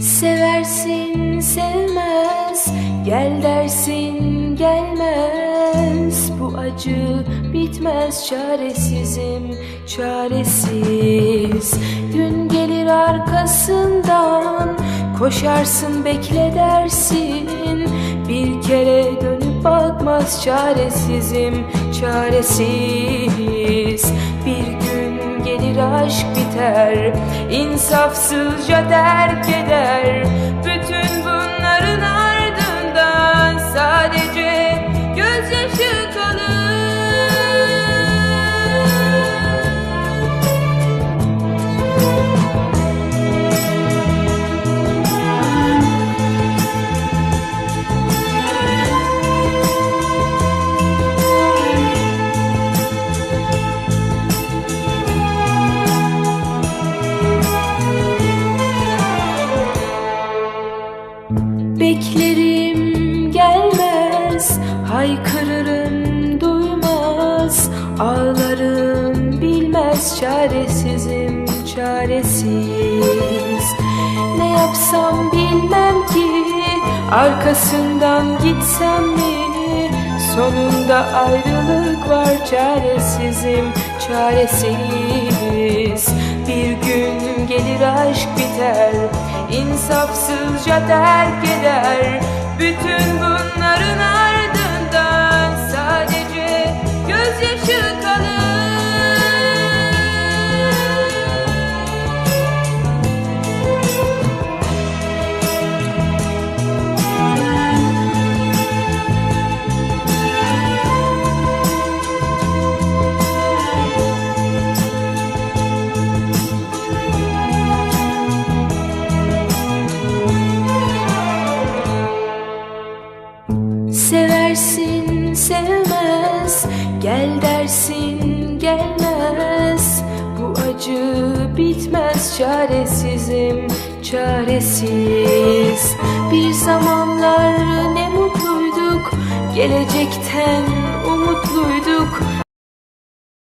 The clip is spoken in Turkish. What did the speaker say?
Seversin sevmez. Gel dersin gelmez. Bu acı bitmez Çaresizim çaresiz. Gün gelir arkasından Koşarsın bekle dersin. Bir kere dönüp bakmaz Çaresizim çaresiz. Bir gün gelir aşk biter insafsızca terk eder Beklerim gelmez Haykırırım duymaz. Ağlarım bilmez Çaresizim çaresiz. Ne yapsam bilmem ki Arkasından gitsem mi? Sonunda ayrılık var Çaresizim çaresiz Bir gün gelir aşk biter. İnsafsızca terk eder Bütün Seversin sevmez. Gel dersin gelmez. Bu acı bitmez Çaresizim çaresiz. Bir zamanlar ne mutluyduk Gelecekten umutluyduk